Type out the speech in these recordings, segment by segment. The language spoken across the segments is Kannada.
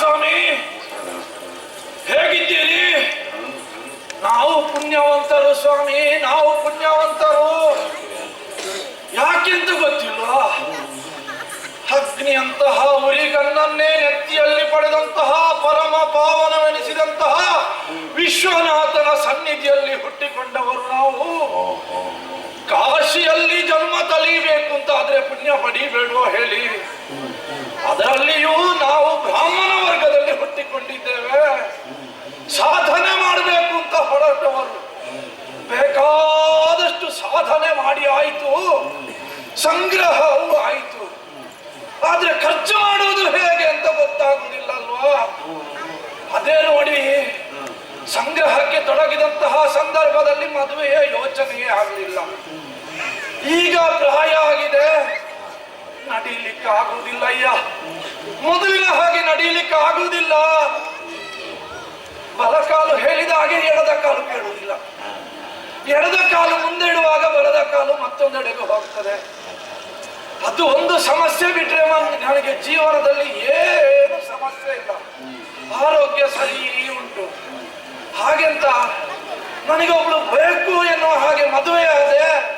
ಸ್ವಾಮಿ, ಹೇಗಿದ್ದೀರಿ? ನಾವು ಪುಣ್ಯವಂತರು ಸ್ವಾಮಿ, ನಾವು ಪುಣ್ಯವಂತರು. ಯಾಕೆಂದು ಗೊತ್ತಿಲ್ಲ? ಅಗ್ನಿಯಂತಹ ಉರಿಗನ್ನನ್ನೇ ನೆತ್ತಿಯಲ್ಲಿ ಪಡೆದಂತಹ ಪರಮ ಪಾವನವೆನಿಸಿದಂತಹ ವಿಶ್ವನಾಥನ ಸನ್ನಿಧಿಯಲ್ಲಿ ಹುಟ್ಟಿಕೊಂಡವರು ನಾವು. ಕಾಶಿಯಲ್ಲಿ ಜನ್ಮ ತಲೀಬೇಕು ಅಂತ ಆದ್ರೆ ಪುಣ್ಯ ಪಡಿಬೇಡುವ ಹೇಳಿ. ಅದರಲ್ಲಿಯೂ ನಾವು ಬ್ರಾಹ್ಮಣ ವರ್ಗದಲ್ಲಿ ಹುಟ್ಟಿಕೊಂಡಿದ್ದೇವೆ. ಸಾಧನೆ ಮಾಡಬೇಕು ಅಂತ ಹೊರಟವರು. ಬೇಕಾದಷ್ಟು ಸಾಧನೆ ಮಾಡಿ ಆಯಿತು. ಸಂಗ್ರಹವೂ ಆಯಿತು. ಆದ್ರೆ ಖರ್ಚು ಮಾಡುವುದು ಹೇಗೆ ಅಂತ ಗೊತ್ತಾಗುವುದಿಲ್ಲ ಅಲ್ವಾ ಅದೇ ನೋಡಿ ಸಂಗ್ರಹಕ್ಕೆ ತೊಡಗಿದಂತಹ ಸಂದರ್ಭದಲ್ಲಿ ಮದುವೆಯ ಯೋಚನೆಯೇ ಆಗಲಿಲ್ಲ. ಈಗ ಪ್ರಾಯ ಆಗಿದೆ. ನಡೀಲಿಕ್ಕೆ ಆಗುವುದಿಲ್ಲ ಅಯ್ಯ. ಮೊದಲಿನ ಹಾಗೆ ನಡೀಲಿಕ್ಕೆ ಆಗುವುದಿಲ್ಲ. ಬಲಕಾಲು ಹೇಳಿದ ಹಾಗೆ ಎಡದ ಕಾಲು ಕೇಳುವುದಿಲ್ಲ. ಎಡದ ಕಾಲು ಮುಂದೆ ಇಡುವಾಗ ಬಲದ ಕಾಲು ಮತ್ತೊಂದೆಡೆಗೆ ಹೋಗ್ತದೆ. ಅದು ಒಂದು ಸಮಸ್ಯೆ ಬಿಟ್ರೆ ನನಗೆ ಜೀವನದಲ್ಲಿ ಏನು ಸಮಸ್ಯೆ ಇಲ್ಲ. ಆರೋಗ್ಯ ಸರಿ ಉಂಟು. ಹಾಗೆಂತ ನನಗೆ ಒಬ್ಳು ಬೇಕು ಎನ್ನುವ ಹಾಗೆ ಮದುವೆ ಆದೆ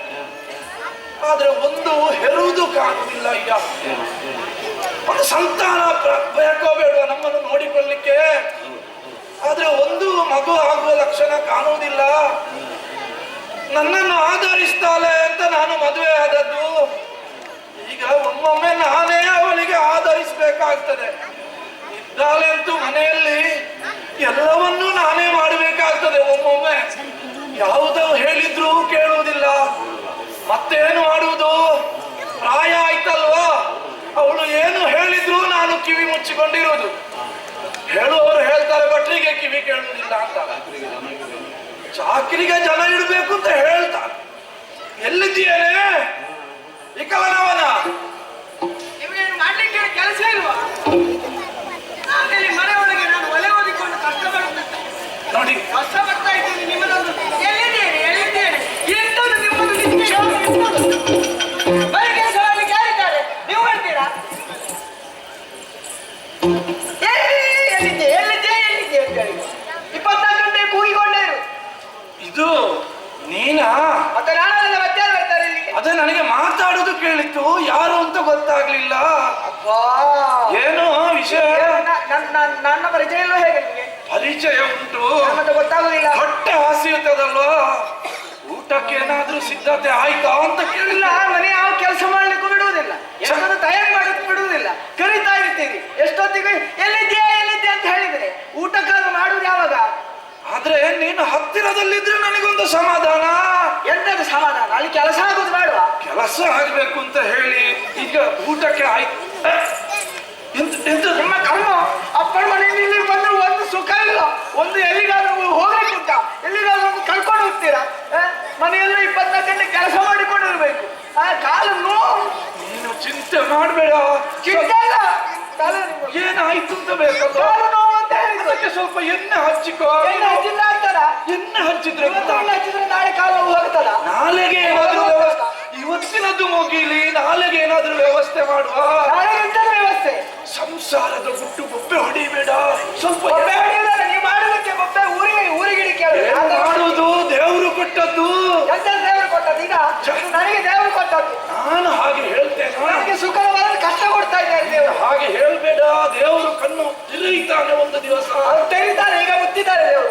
ಆದ್ರೆ ಒಂದು ಹೆರುವುದು ಕಾಣುವುದಿಲ್ಲ ಈಗ. ಒಂದು ಸಂತಾನ ಬೇಕೋ ಬೇಡ ನಮ್ಮನ್ನು ನೋಡಿಕೊಳ್ಳಿಕ್ಕೆ? ಆದ್ರೆ ಒಂದು ಮಗು ಆಗುವ ಲಕ್ಷಣ ಕಾಣುವುದಿಲ್ಲ. ನನ್ನನ್ನು ಆಧರಿಸ್ತಾಳೆ ಅಂತ ನಾನು ಮದುವೆ ಆದದ್ದು. ಈಗ ಒಮ್ಮೊಮ್ಮೆ ನಾನೇ ಅವಳಿಗೆ ಆಧರಿಸಬೇಕಾಗ್ತದೆ. ಇದ್ದಾಳೆ ಅಂತೂ ಮನೆಯಲ್ಲಿ ಎಲ್ಲವನ್ನೂ ಯಾವುದೋ ಹೇಳಿದ್ರು ಕೇಳುವುದಿಲ್ಲ. ಮತ್ತೇನು ಮಾಡುವುದು? ಪ್ರಾಯ ಆಯ್ತಲ್ವಾ? ಅವಳು ಏನು ಹೇಳಿದ್ರು ನಾನು ಕಿವಿ ಮುಚ್ಚಿಕೊಂಡಿರುವುದು. ಹೇಳುವವರು ಹೇಳ್ತಾರೆ ಭಟ್ರಿಗೆ ಕಿವಿ ಕೇಳುವುದಿಲ್ಲ ಅಂತ. ಚಾಕ್ರಿಗೆ ಜನ ಇಡಬೇಕು ಅಂತ ಹೇಳ್ತಾರೆ. ಎಲ್ಲಿದ್ದೀಯೇನೆ? ಇಕವನವನ? ಮಾಡ್ಲಿಕ್ಕೆ ಕೆಲಸ ಇಲ್ವಾ? ಮನೆ ಒಳಗೆ ನಾನು ಒಲೆ ಓದಿಕೊಂಡು ಕಷ್ಟ ನೋಡಿ. ಕಷ್ಟ ಬರ್ತಾ ಇದ್ದೀನಿ ನಿಮ್ಮದೊಂದು ಮಾತಾಡುದು ಕೇಳಿತ್ತು ಯಾರು ಅಂತ ಗೊತ್ತಾಗ್ಲಿಲ್ಲ. ಏನು ವಿಷಯ? ನನ್ನ ಪರಿಚಯ ಇಲ್ಲ ಹೇಗೆ ನಿಮಗೆ? ಪರಿಚಯ ಉಂಟು. ಅಂತ ಗೊತ್ತಾಗುದಿಲ್ಲ. ಹೊಟ್ಟೆ ಹಸಿಯುತ್ತದಲ್ವಾ? ಊಟಕ್ಕೆ ಏನಾದ್ರೂ ಸಿದ್ಧತೆ ಆಯ್ತಾ ಅಂತ ಕೇಳಿಲ್ಲ ಮನೆ ಯಾವ ಕೆಲಸ ಮಾಡ್ಲಿಕ್ಕೂ ಬಿಡುವುದಿಲ್ಲ. ಯಾಕಂದ್ರೆ ತಯಾರು ಮಾಡಲಿಕ್ಕೂ ಬಿಡುವುದಿಲ್ಲ. ಕರಿತಾ ಇರ್ತೀರಿ. ಎಷ್ಟೊತ್ತಿಗೆ ಎಲ್ಲಿದ್ಯಾ ಎಲ್ಲಿದ್ಯಾ ಅಂತ ಹೇಳಿದ್ರೆ ಊಟಕ್ಕಾಗ ಮಾಡುವುದು ಯಾವಾಗ? ಆದ್ರೆ ನೀನು ಹತ್ತಿರದಲ್ಲಿದ್ರೆ ನನಗೊಂದು ಸಮಾಧಾನ. ಎಂತದ್ದು ಸಮಾಧಾನ? ಅಲ್ಲಿ ಕೆಲಸ ಆಗುದು ಕೆಲಸ ಆಗ್ಬೇಕು ಅಂತ ಹೇಳಿ ಈಗ ಊಟಕ್ಕೆ ಆಯ್ತು ಎಂತ ನಿಮ್ಮ ಕರ್ಮ? ಅಪ್ಪನ ಮನೆಯಲ್ಲಿ ಇಲ್ಲಿ ಬಂದ್ರೆ ಒಂದು ಸುಖ ಇಲ್ಲ. ಒಂದು ಎಲ್ಲಿಗಾದ್ರೂ ಹೋಗ್ಲಿಕ್ಕೆ ಉಂಟ ಎಲ್ಲಿಗಾದ್ರೂ ಕಳ್ಕೊಂಡು ಹೋಗ್ತೀರಾ? ಮನೆಯಲ್ಲ ಇಪ್ಪತ್ನಾಲ್ಕು ಗಂಟೆ ಕೆಲಸ ಮಾಡಿಕೊಂಡಿರ್ಬೇಕು. ಆ ಕಾಲು ನೋವು. ನೀನು ಚಿಂತೆ ಮಾಡಬೇಡ. ಚಿಂತೆ ಇಲ್ಲ. ಏನಾಯ್ತು ಅಂತ ಬೇಕು ಕಾಲು ನೋವು ಅಂತ ಹೇಳಿದ್ರು ಸ್ವಲ್ಪ ಎಣ್ಣೆ ಹಚ್ಚಿಕೋ. ಎಣ್ಣೆ ಹಚ್ಚಿಲ್ಲ ಆಗ್ತದ? ಎಣ್ಣೆ ಹಚ್ಚಿದ್ರೆ ಹಚ್ಚಿದ್ರೆ ನಾಳೆ ಕಾಲು ಹೋಗ್ತದ? ನಾಳೆಗೆ ಏನಾದ್ರೂ ವ್ಯವಸ್ಥೆ ಇವತ್ತಿನದ್ದು ಮುಗಿಲಿ ನಾಲೆಗೆ ಏನಾದ್ರೂ ವ್ಯವಸ್ಥೆ ಮಾಡುವ. ವ್ಯವಸ್ಥೆ? ಸಂಸಾರದ ಹುಟ್ಟು ಬೊಬ್ಬೆ ಹೊಡಿಬೇಡ ಸ್ವಲ್ಪ ನೀವು ಮಾಡುವುದಕ್ಕೆ ಬೊಬ್ಬೆ ಊರಿಗೆ ಊರಿಗಿಡಿ ಕೇಳಿ ಏನ್ ಮಾಡುವುದು ದೇವರು ಕೊಟ್ಟದ್ದು. ದೇವರು ಕೊಟ್ಟದ್ದು? ಈಗ ನನಗೆ ದೇವರು ಕೊಟ್ಟದ್ದು. ನಾನು ಹಾಗೆ ಹೇಳ್ತೇನೆ. ನನಗೆ ಸುಖದ ಕಷ್ಟ ಕೊಡ್ತಾ ಇದ್ದಾರೆ ದೇವರು. ಹಾಗೆ ಹೇಳ್ಬೇಡ. ದೇವರು ಕಣ್ಣು ತಿರುಗಿತಾನೆ ಒಂದು ದಿವಸ. ಅವ್ರು ಈಗ ಮುತ್ತಿದ್ದಾರೆ ದೇವರು.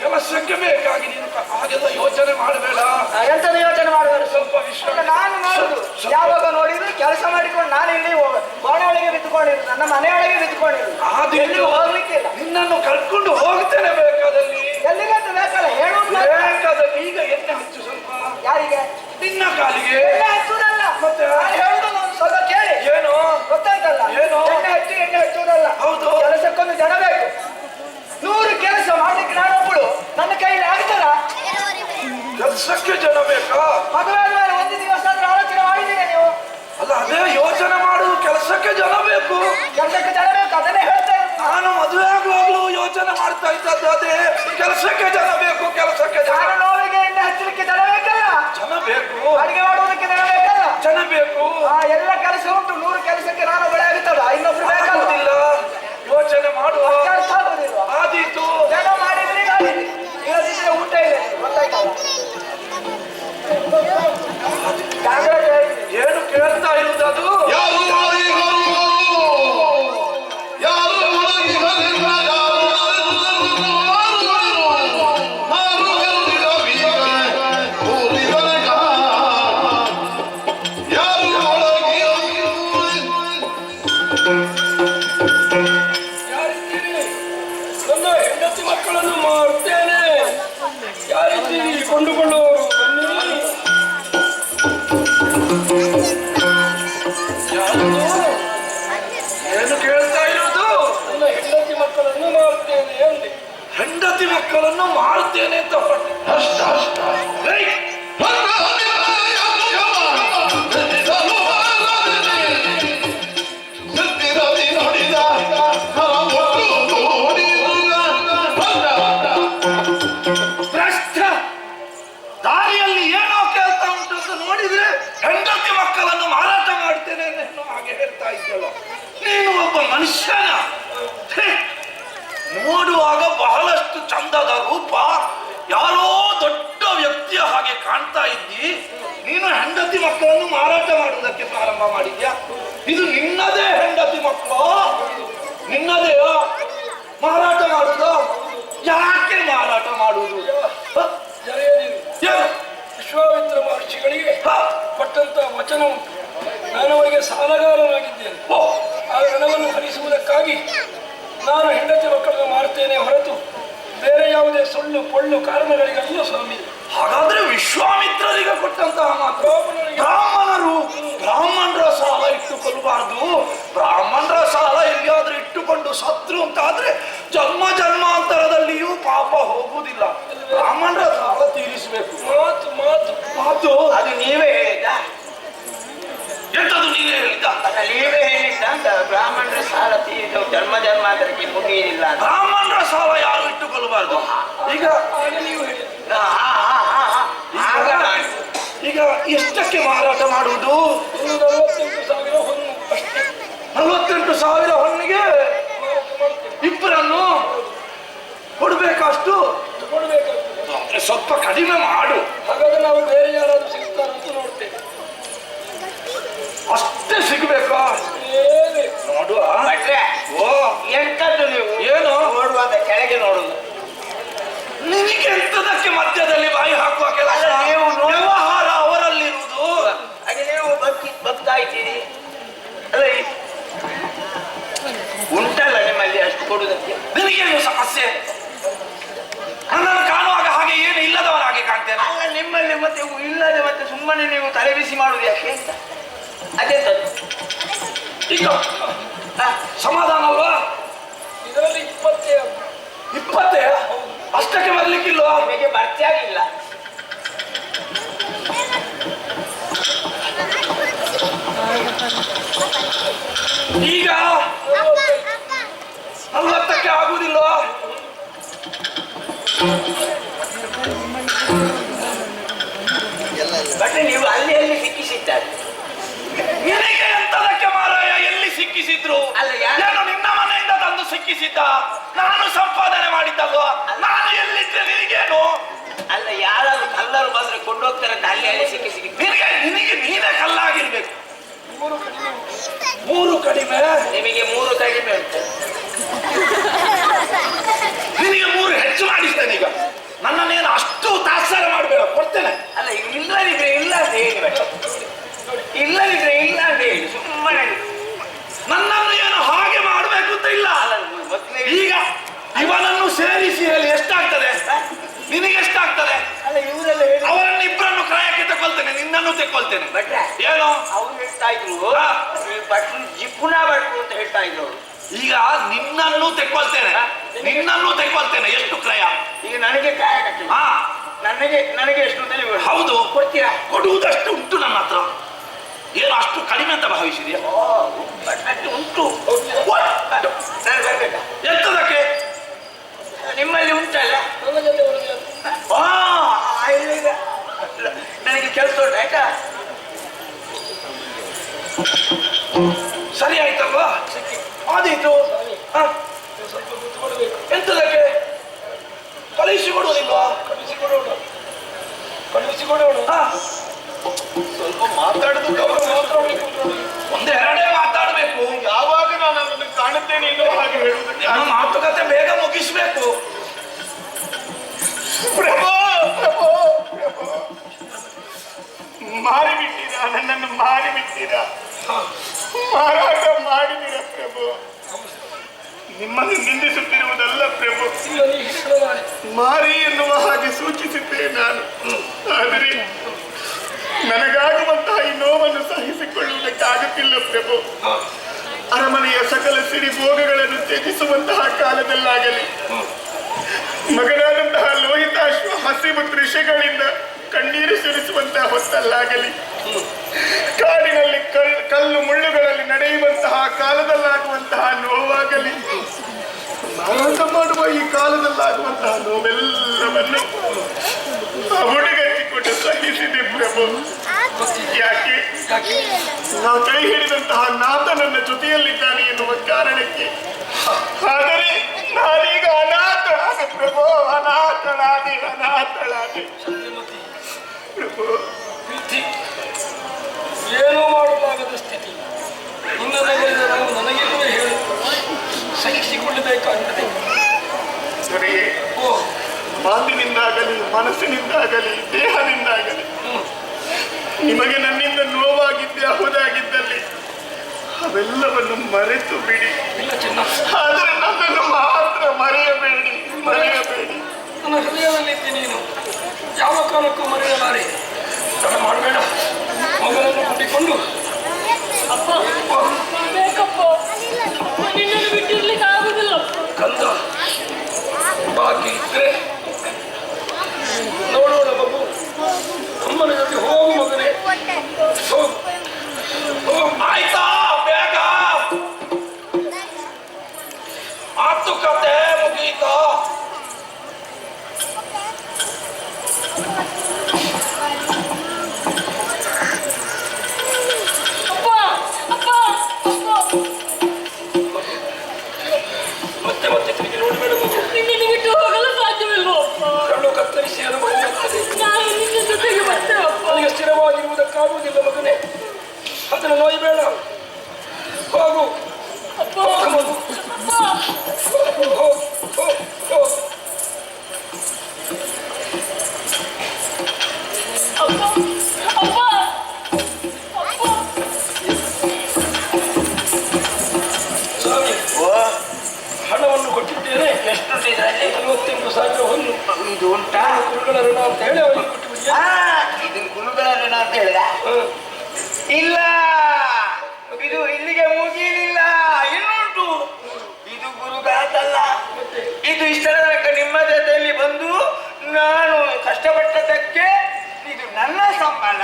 ಕೆಲಸಕ್ಕೆ ಬೇಕಾಗಿ ನೀನು ಕ- ಹಾಗೆಲ್ಲ ಯೋಚನೆ ಮಾಡಬೇಡ ಆ, ಎಂತದ ಯೋಚನೆ ಮಾಡುವರು ಸ್ವಲ್ಪ ವಿಶ್ರಾಂತಿ ನಾನು ನೋಡುದು ಸ್ವಲ್ಪ- ಯಾವಾಗ ನೋಡಿದ್ರು ಕೆಲಸ ಮಾಡಿಕೊಂಡು ನಾನು ಇಲ್ಲಿ ಹೋ- ಕೋಣೆ ಒಳಗೆ ಬಿದ್ದುಕೊಂಡಿರು ನನ್ನ ಮನೆಯೊಳಗೆ ಬಿದ್ದುಕೊಂಡಿರು ಆದಿತ್ತು ಎಲ್ಲಿಗೂ ಹೋಗ್ಲಿಕ್ಕಿಲ್ಲ ನಿನ್ನನ್ನು ಕರ್ಕೊಂಡು ಹೋಗ್ತೇನೆ ಬೇಕಾದಲ್ಲಿ. ಎಲ್ಲಿಗಂತ ಬೇಕಲ್ಲ ಮಾತ್ರ. ಬೇಕಾದಲ್ಲಿ ಈಗ ಎಣ್ಣೆ ಹಚ್ಚು ಸ್ವಲ್ಪ. ಯಾರಿಗೆ? ನಿನ್ನ ಕಾಲಿಗೆ. ಹಚ್ಚುದಲ್ಲ ಮತ್ತೆ? ಹೇಳುದು ಸ್ವಲ್ಪ ಕೇಳಿ. ಏನು? ಗೊತ್ತಾಯ್ತಲ್ಲ? ಏನು? ಎಣ್ಣೆ ಹಚ್ಚಿ ಎಣ್ಣೆ ಹಚ್ಚುವುದಲ್ಲ. ಹೌದು. ಕೆಲಸಕ್ಕೊಂದು ಜನ ಬೇಕು. ನೂರು ಕೆಲಸ ಮಾಡ್ಲಿಕ್ಕೆ ನಾನು ಒಬ್ಬಳು ನನ್ನ ಕೈಯಲ್ಲಿ ಆಗ್ತಲ್ಲ ಕೆಲಸಕ್ಕೆ ಜನ ಬೇಕಾ? ಮದುವೆ ಆದ್ಮೇಲೆ ಒಂದು ದಿವಸ ಆದ್ರೂ ಆಲೋಚನೆ ಮಾಡಿದ್ದೀರಾ ನೀವು? ಅಲ್ಲ ಅದೇ ಜನ ಬೇಕು. ಕೆಲಸಕ್ಕೆ ಜನ ಬೇಕು ಅದನ್ನೇ ಹೇಳ್ತಾ ಇರೋದು. ನಾನು ಮದುವೆ ಆಗುವಾಗಲೂ ಯೋಚನೆ ಮಾಡ್ತಾ ಇದ್ದದ್ದು ಅದೇ ಕೆಲಸಕ್ಕೆ ಜನ ಬೇಕು ಕೆಲಸಕ್ಕೆ ಜನ ನೋವಿಗೆ ಎಣ್ಣೆ ಹಚ್ಚಲಿಕ್ಕೆ ಜನ ಬೇಕಲ್ಲ? ಜನ ಬೇಕು. ಅಡಿಗೆ ಮಾಡುವುದಕ್ಕೆ ಜನ ಬೇಕಲ್ಲ? ಜನ ಬೇಕು. ಆ ಎಲ್ಲ ಕೆಲಸ ಉಂಟು ನೂರು ಕೆಲಸಕ್ಕೆ ನಾನು ಬೆಳೆ ಆಗುತ್ತದ ಇನ್ನೊಬ್ರು ಬೇಕಲ್ಲ? ಆಗುವುದಿಲ್ಲ. ಯೋಚನೆ ಮಾಡುವ. ಕೆಲಸ ಆಗುದಿಲ್ವಾ ಆದೀತು. ಜನ ಮಾಡಿದ್ರೆ ಮಾಡಿದ್ರಿ ಇಲ್ಲದಿದ್ರೆ ಊಟ ಕಾಂಗ್ರೆಸ್ ಏನು ಕೇಳ್ತಾ ಇರುವುದು ಅದು? ಯಾರು? ಹೆಂಡತಿ ಮಾಡುತ್ತೇನೆ ಅಂತ ಮಾಡಿದ್ಯಾ? ಇದು ನಿನ್ನದೇ ಹೆಂಡತಿ ಮಕ್ಕಳು? ನಿನ್ನದೇ ಮಾರಾಟ ಮಾಡುದು ಯಾಕೆ ಮಾರಾಟ ಮಾಡುವುದು? ವಿಶ್ವಾಮಿತ್ರ ಮಹರ್ಷಿಗಳಿಗೆ ಪಟ್ಟಂತ ಕೊಟ್ಟಂತ ವಚನ ಉಂಟು. ನಾನು ಅವರಿಗೆ ಸಾಲಗಾರನಾಗಿದ್ದೇನೆ. ಆ ಹಣವನ್ನು ಹರಿಸುವುದಕ್ಕಾಗಿ ನಾನು ಹೆಂಡತಿ ಮಕ್ಕಳನ್ನು ಮಾಡ್ತೇನೆ ಹೊರತು ಬೇರೆ ಯಾವುದೇ ಸುಳ್ಳು ಪೊಳ್ಳು ಕಾರಣಗಳಿಗಲ್ಲ ಸ್ವಾಮಿ. ಹಾಗಾದ್ರೆ ವಿಶ್ವಾಮಿತ್ರರಿಗೆ ಕೊಟ್ಟಂತಹ ಮಾತು ಬ್ರಾಹ್ಮಣರು ಬ್ರಾಹ್ಮಣರ ಸಾಲ ಇಟ್ಟುಕೊಳ್ಳಬಾರ್ದು ಬ್ರಾಹ್ಮಣರ ಸಾಲ ಎಲ್ಲಿಯಾದ್ರೂ ಇಟ್ಟುಕೊಂಡು ಸತ್ರು ಅಂತ ಆದ್ರೆ ಜನ್ಮ ಜನ್ಮಾಂತರದಲ್ಲಿಯೂ ಪಾಪ ಹೋಗುವುದಿಲ್ಲ. ಬ್ರಾಹ್ಮಣರ ಸಾಲ ತೀರಿಸಬೇಕು. ಮಾತು ಮಾತು. ಮಾತು. ಅದು ನೀವೇ ಹೇಳಿದ್ದ. ಎಂತದು ನೀವೇ ಹೇಳಿದ್ದ? ನೀವೇ ಹೇಳಿದ್ದ ಅಂತ ಬ್ರಾಹ್ಮಣರ ಸಾಲ ತೀರಿಸೋ ಜನ್ಮ ಜನ್ಮಾಂತರಕ್ಕೆ ಮುಗಿಯಿಲ್ಲ ಬ್ರಾಹ್ಮಣರ ಸಾಲ ಯಾರು ಇಟ್ಟುಕೊಳ್ಳಬಾರ್ದು ಈಗ ನೀವು ಹೇಳಿ ಈಗ ಎಷ್ಟಕ್ಕೆ ಮಾರಾಟ ಮಾಡುವುದು? ನಲವತ್ತೆಂಟು ಸಾವಿರ ಹೊನ್ನಿಗೆ ಇಬ್ಬರನ್ನು ಕೊಡ್ಬೇಕಷ್ಟು? ಸ್ವಲ್ಪ ಕಡಿಮೆ ಮಾಡು ಹಾಗಾದ್ರೆ ನಾವು ಬೇರೆ ಯಾರಾದ್ರೂ ಸಿಗ್ತಾರಂತ ನೋಡ್ತೇವೆ ಅಷ್ಟೇ ಸಿಗ್ಬೇಕಾ ಏನೇ ನೋಡುವ ಭಟ್ರೆ ಓ ಎಂತದ್ದು ನೀವು ಏನು ನೋಡುವಾಗ ಕೆಳಗೆ ನೋಡುದು ನಿನಗೆ ಎಂತದಕ್ಕೆ ಮಧ್ಯದಲ್ಲಿ ಬಾಯಿ ಹಾಕುವ ಕೆಲಸ ಅಲ್ಲ, ನೀವು ನೋಡಿ- ವ್ಯವಹಾರ ಅವರಲ್ಲಿರುವುದು ಹಾಗೆ ನೀವು ಭಕ್ತಿ ಭಕ್ತ ಇದ್ದೀರಿ ಅಲ್ಲ ಈ- ಉಂಟಲ್ಲ ನಿಮ್ಮಲ್ಲಿ ಅಷ್ಟು ಕೊಡುದಕ್ಕೆ ನಿನಗೇನು ಸಮಸ್ಯೆ ನನ್ನನ್ನು ಕಾಣುವಾಗ ಹಾಗೆ ಏನು ಇಲ್ಲದವರ ಹಾಗೆ ಕಾಣ್ತೇನೆ ಅಲ್ಲ ನಿಮ್ಮಲ್ಲಿ ಮತ್ತೆ ಇಲ್ಲದೆ ಮತ್ತೆ ಸುಮ್ಮನೆ ನೀವು ತಲೆ ಬಿಸಿ ಮಾಡುದು ಯಾಕೆ ಅಂತ? ಈಗ ಹ? ಸಮಾಧಾನ ಅಲ್ವಾ? ಇದರಲ್ಲಿ ಇಪ್ಪತ್ತೇ ಇಪ್ಪತ್ತೇ? ಅಷ್ಟಕ್ಕೆ ಬರ್ಲಿಕ್ಕಿಲ್ವಾ? ನಿಮಗೆ ಭರ್ತಿ ಆಗಿಲ್ಲ. ಈಗ ನಲ್ವತ್ತಕ್ಕೆ ಆಗುವುದಿಲ್ವಾ ಬಟ್ ನೀವು ಅಲ್ಲಿ ಅಲ್ಲಿ ಸಿಕ್ಕಿಸಿದ್ದಾರೆ. ನಿನಗೆ ಎಂತದಕ್ಕೆ ಮಾರಾಯ ಎಲ್ಲಿ ಸಿಕ್ಕಿಸಿದ್ರು? ಅಲ್ಲ, ಯಾರು- ಏನು ನಿನ್ನ ಮನೆಯಿಂದ ತಂದು ಸಿಕ್ಕಿಸಿದ್ದ ನಾನು ಸಂಪಾದನೆ ಮಾಡಿದ್ದಲ್ವಾ? ನಾನು ಎಲ್ಲಿದ್ದೆ ನಿನಗೇನು? ಅಲ್ಲ ಯಾರಾದ್ರು ಕಲ್ಲರು ಬಂದ್ರೆ ಕೊಂಡೋಗ್ತಾರೆ ಅಂತ ಅಲ್ಲಿ ಅಲ್ಲಿ ಸಿಕ್ಕಿಸಿ ಸಿಕ್ಕಿ ನಿನಗೆ ನಿನಗೆ ನೀನೇ ಕಲ್ಲಾಗಿರ್ಬೇಕು. ಮೂರು ಕಡಿಮೆ. ಮೂರು ಕಡಿಮೆ ನಿಮಗೆ ಮೂರು ಕಡಿಮೆ ಉಂಟು ನಿನಗೆ ಮೂರು ಹೆಚ್ಚು ಮಾಡಿಸ್ತೇನೆ ಈಗ ನನ್ನನ್ನೇನು ಅಷ್ಟು ತಾತ್ಸಾರ ಮಾಡಬೇಡ ಕೊಡ್ತೇನೆ ಅಲ್ಲ ಈಗ ಇಲ್ಲದಿದ್ರೆ ಇಲ್ಲ ಅಂತ ಹೇಳಿ ಬೇಡ ಇಲ್ಲದಿದ್ರೆ ಇಲ್ಲ ಅಂತ ಹೇಳಿ ಸುಮ್ಮನೆ ನನ್ನನ್ನು ಏನು ಹಾಗೆ ಮಾಡಬೇಕು ಅಂತ ಇಲ್ಲ ಅಲ್ಲ ಮೊದಲೇ ಈಗ ಇವನನ್ನು ಸೇರಿಸಿ ಹೇಳಿ ಎಷ್ಟಾಗ್ತದೆ ನಿನಗೆ ಎಷ್ಟಾಗ್ತದೆ ಅಲ್ಲ ಇವರೆಲ್ಲ ಹೇಳಿ ಅವರನ್ನು ಇಬ್ಬರನ್ನು ಕ್ರಯಕ್ಕೆ ತಗೊಳ್ತೇನೆ ನಿನ್ನನ್ನು ತೆಕ್ಕೊಳ್ತೇನೆ. ಏನು? ಅವ್ರು ಹೇಳ್ತಾ ಇದ್ರು ಬಟ್ಲು ಜಿಪ್ಪುನ ಭಟ್ರು ಭಟ್ರು ಅಂತ ಹೇಳ್ತಾ ಇದ್ರು. ಅವ್ರು. ಈಗ ನಿನ್ನನ್ನು ತೆಕ್ಕೊಳ್ತೇನೆ. ನಿನ್ನನ್ನು ತೆಕ್ಕೊಳ್ತೇನೆ ಎಷ್ಟು ಕ್ರಯ? ಈಗ ನನಗೆ ಕ್ರಯ ಹಾ. ನನಗೆ ನನಗೆ ಎಷ್ಟು ಅಂತ ನೀವು ಹೌದು. ಕೊಡ್ತೀರಾ? ಕೊಡುವುದಷ್ಟು ಉಂಟು ನನ್ನ ಹತ್ರ. ಏನು ಅಷ್ಟು ಕಡಿಮೆ ಅಂತ ಭಾವಿಸಿದ್ಯಾ? ಉಂಟು. ಎಂತದಕ್ಕೆ? ನಿಮ್ಮಲ್ಲಿ ಉಂಟಲ್ಲ ನನ್ನ ಜೊತೆ ಹೊರಗೆ ಆ, ಇಲ್ಲ, ಇಲ್ಲ. ನನಗೆ ಕೇಳ್ತೋಟ ಆಯ್ತಾ? ಸರಿ ಆಯ್ತಲ್ವಾ ಆದೀತು. ಎಂತದಕ್ಕೆ? ಕೊಡುವುದಿಲ್ವಾ? ಕಳಿಸಿಕೊಡೋಣ ಕಳುಹಿಸಿಕೊಡೋಣ ಸ್ವಲ್ಪ ಮಾತಾಡುದು ಅವರು ಎರಡೇ ಮಾತಾಡ್ಬೇಕು. ಯಾವಾಗ ನಾನು ಅದನ್ನು ಕಾಣುತ್ತೇನೆ ಇಲ್ಲೋ ಹಾಗೆ ಹೇಳುವುದಕ್ಕೆ ಮಾತುಕತೆ ಬೇಗ ಮುಗಿಸ್ಬೇಕು. ಪ್ರಭೋ ಪ್ರಭೋ ಪ್ರಭು. ಮಾರಿಬಿಟ್ಟಿರಾ? ನನ್ನನ್ನು ಮಾರಿಬಿಟ್ಟಿರಾ? ಮಾರಾಟ ಮಾಡಿದಿರ ಪ್ರಭು? ನಿಮ್ಮನ್ನು ನಿಂದಿಸುತ್ತಿರುವುದಲ್ಲ ಪ್ರಭು. ಮಾರಿ ಎನ್ನುವ ಹಾಗೆ ಸೂಚಿಸಿದ್ದೆ ನಾನು. ಆದರೆ ನನಗಾಗುವಂತಹ ಈ ನೋವನ್ನು ಸಹಿಸಿಕೊಳ್ಳುವುದಕ್ಕಾಗುತ್ತಿಲ್ಲ ಪ್ರಭು. ಅರಮನೆಯ ಸಕಲ ಸಿರಿ ಭೋಗಗಳನ್ನು ತ್ಯಜಿಸುವಂತಹ ಕಾಲದಲ್ಲಾಗಲಿ. ಮಗನಾದಂತಹ ಲೋಹಿತಾಶ್ವ ಹಸಿವು ದೃಶ್ಯಗಳಿಂದ ಕಣ್ಣೀರು ಸುರಿಸುವಂತಹ ಹೊತ್ತಲ್ಲಾಗಲಿ. ಕಾಡಿನಲ್ಲಿ ಕಲ್, ಕಲ್ಲು ಮುಳ್ಳುಗಳಲ್ಲಿ ನಡೆಯುವಂತಹ ಕಾಲದಲ್ಲಾಗುವಂತಹ ನೋವಾಗಲಿ. ಆನಂದ ಮಾಡುವ ಈ ಕಾಲದಲ್ಲಾಗುವಂತಹ ನೋವೆಲ್ಲವನ್ನು ಹುಡುಗಟ್ಟಿಕೊಂಡು ಸಹಿಸಿದೆ ಪ್ರಭು. ಯಾಕೆ? ನಾವು ಕೈ ಹಿಡಿದಂತಹ ನಾಥ ನನ್ನ ಜೊತೆಯಲ್ಲಿದ್ದಾನೆ ಎನ್ನುವ ಕಾರಣಕ್ಕೆ. ಆದರೆ ನಾನೀಗ ಅನಾಥಳಾದೆ ಪ್ರಭು, ಅನಾಥಳಾದೆ ಅನಾಥಳಾದೆ. ಪ್ರಭು ವಿಧಿ ಏನೂ ಮಾಡಲಾಗದ ಸ್ಥಿತಿ. ನಿನ್ನ ನಗರದ ನಾವು ನನಗೆಲ್ಲೂ ಹೇಳಿ. ಸಹಿಸಿಕೊಳ್ಳಬೇಕಾಗುತ್ತದೆ ದೊರೆಯೇ ಓ. ಮಾತಿನಿಂದಾಗಲಿ ಮನಸ್ಸಿನಿಂದಾಗಲಿ ದೇಹದಿಂದಾಗಲಿ. ನಿಮಗೆ ನನ್ನಿಂದ ನೋವಾಗಿದ್ದೆ ಅಹುದಾಗಿದ್ದಲ್ಲಿ. ಅವೆಲ್ಲವನ್ನು ಮರೆತು ಬಿಡಿ. ಆದರೆ ನನ್ನನ್ನು ಮಾತ್ರ ಮರೆಯಬೇಡಿ. ಮರೆಯಬೇಡಿ. ನನ್ನ ಹೃದಯದಲ್ಲಿದ್ದೆ ನೀನು. ಯಾವ ಕಾಲಕ್ಕೂ ಮರೆಯಲಾರೆ ತಡ ಮಾಡಬೇಡ. ಮಗನನ್ನು ಹುಟ್ಟಿಕೊಂಡು ಕಂದ ಬಾಕಿ ಇದ್ರೆ ನೋಡೋಣ ಬಾಬು. ಅಮ್ಮನ ಜೊತೆ ಹೋಗು ಮಗನೇ. ಹೋಗು. ಹೋಗು. ಆಯ್ತಾ. ಇದು ಉಂಟಾ? ಕುರುಗಳ ಋಣ ಅಂತ ಹೇಳಿ ಅವರಿಗೆ ಕೊಟ್ಟು ಬಿಡಿ ಆ, ಇದನ್ನು ಗುರುಗಳ ಋಣ ಅಂತ ಹೇಳಿದ ಇಲ್ಲ ಇದು ಇಲ್ಲಿಗೆ ಮುಗಿಲಿಲ್ಲ. ಇನ್ನುಂಟು. ಇದು ಗುರುದಾತಲ್ಲ ಇದು ಇಷ್ಟರ ತನಕ ನಿಮ್ಮ ಜೊತೆಯಲ್ಲಿ ಬಂದು ನಾನು ಕಷ್ಟಪಟ್ಟದಕ್ಕೆ ಇದು ನನ್ನ ಸಂಬಳ.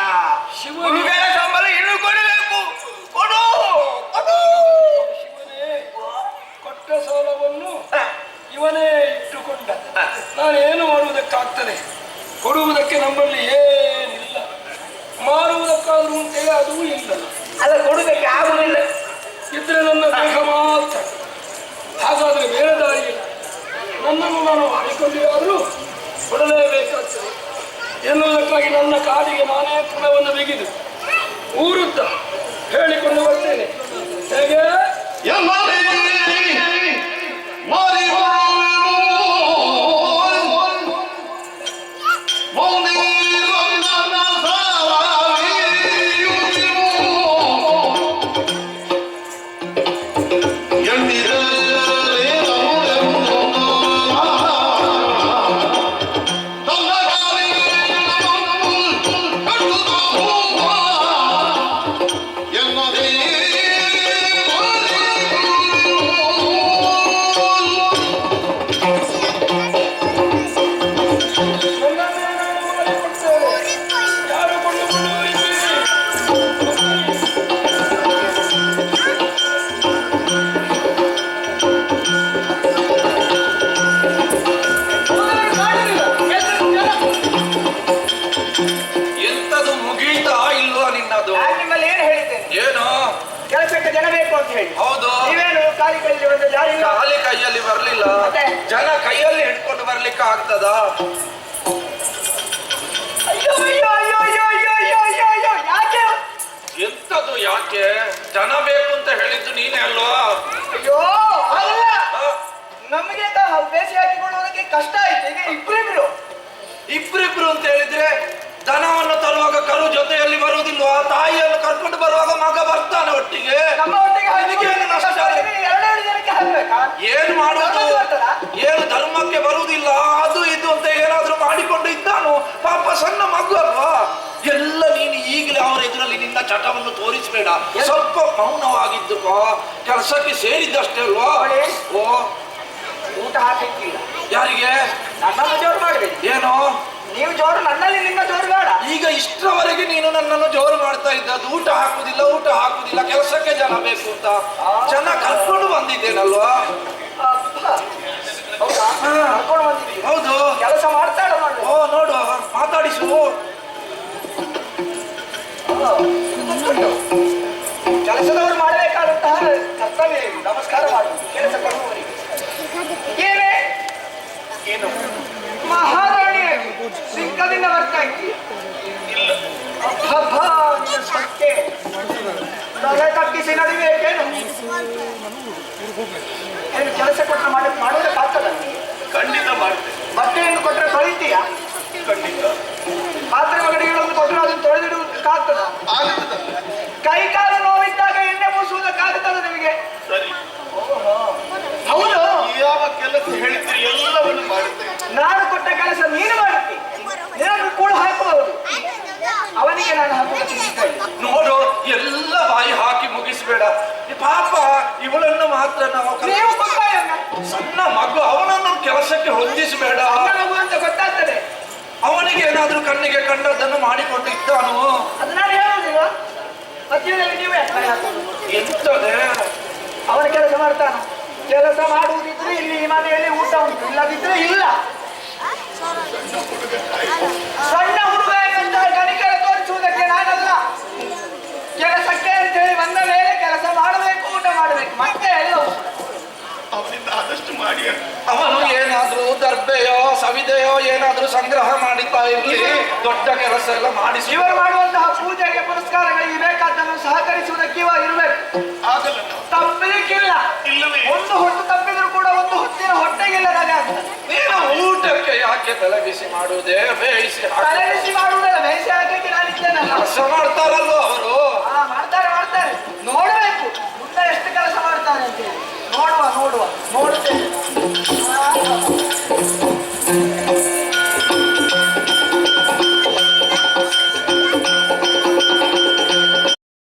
ಗುರುಗಳ ಸಂಬಳ ಇನ್ನು ಕೊಡಬೇಕು. ಕೊಡು ಕೊಡು. ಶಿವನೇ ಕೊಟ್ಟ ಸಾಲವನ್ನು ಇವನೇ ಇಟ್ಟುಕೊಂಡ. ನಾನೇನು ಮಾಡುವುದಕ್ಕಾಗ್ತದೆ ಕೊಡುವುದಕ್ಕೆ ನಮ್ಮಲ್ಲಿ ಏನಿಲ್ಲ. ಮಾರುವುದಕ್ಕಾದ್ರೂ ಅಂತೇಳಿ ಅದೂ ಇಲ್ಲ. ಅಲ್ಲ ಕೊಡುವುದಕ್ಕೆ ಆಗುದಿಲ್ಲ ಇದ್ರೆ ನನ್ನ ದೇಹ ಮಾತ್ರ. ಹಾಗಾದ್ರೆ ಬೇರೆ ದಾರಿ ಇಲ್ಲ. ನನ್ನನ್ನು ನಾನು ಮಾಡಿಕೊಂಡಿರಾದರೂ ಕೊಡಲೇಬೇಕಾಗ್ತದೆ. ಎನ್ನುವುದಕ್ಕಾಗಿ ನನ್ನ ಕಾಲಿಗೆ ನಾನೇ ಪುನವನ್ನು ಬಿಗಿದು ಊರುತ್ತ ಹೇಳಿಕೊಂಡು ಬರ್ತೇನೆ. ಹೇಗೆ? ಹೌದು. ನೀವೇನು ಖಾಲಿ ಕೈಯಲ್ಲಿ ಒಂದು ಇಲ್ಲ ಖಾಲಿ ಕೈಯಲ್ಲಿ ಬರ್ಲಿಲ್ಲ. ಮತ್ತೆ? ಜನ ಕೈಯಲ್ಲಿ ಹಿಡ್ಕೊಂಡು ಬರ್ಲಿಕ್ಕೆ ಆಗ್ತದ? ಅಯ್ಯೋ ಅಯ್ಯೋ ಅಯ್ಯೋ ಅಯ್ಯೋ ಅಯ್ಯೋ ಅಯ್ಯೋ ಅಯ್ಯೋ ಅಯ್ಯೋ ಯಾಕೆ? ಎಂತದು ಯಾಕೆ? ಜನ ಬೇಕು ಅಂತ ಹೇಳಿದ್ದು ನೀನೇ ಅಲ್ವಾ? ಅಯ್ಯೋ ಅಲ್ಲ. ಆ, ನಮಗೆ ಬೇಸಿ ಹಾಕಿಕೊಳ್ಳುವುದಕ್ಕೆ ಕಷ್ಟ ಆಯ್ತು. ಈಗ ಇಬ್ರಿಬ್ರು ಇಬ್ರಿಬ್ರು ಅಂತ ಹೇಳಿದ್ರೆ ದನವನ್ನು ತರುವಾಗ ಕರು ಜೊತೆಯಲ್ಲಿ ಬರುವುದಿಲ್ವಾ ತಾಯಿಯನ್ನು ಕರ್ಕೊಂಡು ಬರುವಾಗ ಮಗ ಬರ್ತಾನೆ ಒಟ್ಟಿಗೆ. ಏನು ಮಾಡುವುದು? ಏನು ಧರ್ಮಕ್ಕೆ ಬರುವುದಿಲ್ಲ? ಅದು ಇದು ಅಂತ ಏನಾದ್ರೂ ಮಾಡಿಕೊಂಡು ಇದ್ದಾನು? ಪಾಪ ಸಣ್ಣ ಮಗು ಅಲ್ವಾ? ಎಲ್ಲ ನೀನು ಈಗಲೇ ಅವರ ಎದುರಲ್ಲಿ ನಿನ್ನ ಚಟವನ್ನು ತೋರಿಸಬೇಡ. ಸ್ವಲ್ಪ ಮೌನವಾಗಿದ್ದು ಕೆಲಸಕ್ಕೆ ಸೇರಿದ್ದಷ್ಟೇ ಅಲ್ವಾ. ಓ. ಊಟ ಹಾಕಿ ಯಾರಿಗೆ? ಏನು ನೀವು ಜೋರು ನನ್ನಲ್ಲಿ ನಿಮ್ಮ ಜೋರು ಬೇಡ ಈಗ ಇಷ್ಟರವರೆಗೆ ನೀನು ನನ್ನನ್ನು ಜೋರು ಮಾಡ್ತಾ ಇದ್ದದ್ದು ಊಟ ಹಾಕುದಿಲ್ಲ ಊಟ ಹಾಕುದಿಲ್ಲ ಕೆಲಸಕ್ಕೆ ಜನ ಬೇಕು ಅಂತ ಜನ ಕರ್ಕೊಂಡು ಬಂದಿದ್ದೇನಲ್ವಾ. ಹೌದಾ? ಕೆಲಸ ಮಾಡ್ತಾಳ ಮಾಡಿ ಓ ನೋಡು ಮಾತಾಡಿಸು ಕೆಲಸದವರು ಮಾಡಬೇಕಾದಂತಹ ಕರ್ತವ್ಯ ನಮಸ್ಕಾರ ಮಾಡುವುದು ಕೆಲಸ ಕೊಡುವವರಿಗೆ ಏನೇ? ಏನು? ಮಹಾರಾಣಿ ಸಿಕ್ಕದಿಂದ ಬರ್ತಾ ಇದ್ದೀಯ ನಿನ್ನ ಸೊಕ್ಕೆ ತಲೆ ತಗ್ಗಿಸಿ ನಡಿಬೇಕೇನು ಏನು? ಕೆಲಸ ಕೊಟ್ಟರೆ ಮಾಡಿ ಮಾಡೋದಕ್ಕಾಗ್ತದ ಖಂಡಿತ ಮಾಡ್ತೇನೆ. ಬಟ್ಟೆಯನ್ನು ಕೊಟ್ಟರೆ ತೊಳಿತೀಯಾ? ಖಂಡಿತ. ಪಾತ್ರೆ ಒಗಡಿಗಳನ್ನು ಕೊಟ್ಟರೆ ಅದನ್ನು ತೊಳೆದಿಡುವುದಕ್ಕಾಗ್ತದ ಕಾತದ ಕೈ ಕಾಲು ನೋವಿದ್ದಾಗ ಎಣ್ಣೆ ಮೂಸುವುದಕ್ಕಾಗುತ್ತದೆ ನಿಮಗೆ? ಸರಿ. ಹೌದು. ಯಾವ ಕೆಲಸ ಹೇಳಿದ್ರೆ ಎಲ್ಲವನ್ನು ಮಾಡುತ್ತೆ ನಾನು ಕೊಟ್ಟ ಕೆಲಸ ನೀನು ಮಾಡ್ತಿ ನಿನಗೆ ಕೂಳು ಹಾಕಬಹುದು ಅವನಿಗೆ ನಾನು ಹಾಕುವುದಕ್ಕೆ ಇಷ್ಟ ಇಲ್ಲ. ನೋಡು ಎಲ್ಲ ಬಾಯಿ ಹಾಕಿ ಮುಗಿಸ್ಬೇಡ. ಈ ಪಾಪ ಇವಳನ್ನು ಮಾತ್ರ ನಾವು ಸಣ್ಣ ಮಗು ಅವನನ್ನು ಕೆಲಸಕ್ಕೆ ಹೊಂದಿಸಬೇಡ. ಅಂತ ಗೊತ್ತಾಗ್ತದೆ. ಅವನಿಗೆ ಏನಾದ್ರೂ ಕಣ್ಣಿಗೆ ಕಂಡದ್ದನ್ನು ಮಾಡಿಕೊಂಡು ಇದ್ದಾನು. ಎಂತದೆ? ಅವನ ಕೆಲಸ ಮಾಡ್ತಾನ. ಕೆಲಸ ಮಾಡುವುದಿದ್ರೆ ಇಲ್ಲಿ ಈ ಮನೆಯಲ್ಲಿ ಊಟ ಉಂಟು ಇಲ್ಲದಿದ್ರೆ ಇಲ್ಲ. ಸಣ್ಣ ಹುಡುಗ ಕನಿಕರ ತೋರಿಸುವುದಕ್ಕೆ ನಾನಲ್ಲ. ಕೆಲಸಕ್ಕೆ ಅಂತ ಹೇಳಿ ಬಂದ ಮೇಲೆ ಕೆಲಸ ಮಾಡಬೇಕು ಊಟ ಮಾಡಬೇಕು. ಮತ್ತೆ ಎಲ್ಲವೂ. ಅವನಿಂದ ಆದಷ್ಟು ಮಾಡಿ. ಅವನು ಏನಾದ್ರೂ ದರ್ಬೆಯೋ ಸವಿದೆಯೋ ಏನಾದ್ರೂ ಸಂಗ್ರಹ ಮಾಡಿತಾ ಇರ್ಲಿ ದೊಡ್ಡ ಕೆಲಸ ಎಲ್ಲ ಮಾಡಿಸಿ. ಇವರು ಮಾಡುವಂತಹ ಪೂಜೆಗೆ ಪುರಸ್ಕಾರಗಳಿಗೆ ಬೇಕಾದ್ದನ್ನು ಸಹಕರಿಸುವುದಕ್ಕೆ ಇವ ಇರಬೇಕು. ಆಗಲ್ಲ ತಪ್ಪಲಿಕ್ಕಿಲ್ಲ. ಇಲ್ಲವೇ? ಒಂದು ಹೊಟ್ಟು ತಪ್ಪಿದ್ರು ಕೂಡ ಒಂದು ಹೊತ್ತಿನ ಹೊಟ್ಟೆಗಿಲ್ಲ ನೀನು ಊಟಕ್ಕೆ ಯಾಕೆ ತಲೆ ಬಿಸಿ ಮಾಡುವುದೇ? ಬೇಯಿಸಿ. ತಲೆಬಿಸಿ ಮಾಡುವುದಲ್ಲ ಬೇಯಿಸಿ ಹಾಕಲಿಕ್ಕೆ ನಾನಿದ್ದೇನೆ ಕೆಲಸ ಮಾಡ್ತಾರಲ್ಲೋ ಅವರು? ಹಾ ಮಾಡ್ತಾರೆ ಮಾಡ್ತಾರೆ. ನೋಡಬೇಕು. ಮುಂದೆ ಎಷ್ಟು ಕೆಲಸ ಮಾಡ್ತಾರೆ ಅಂತೇಳಿ ನೋಡುವ ನೋಡುವ ನೋಡುತ್ತೇವೆ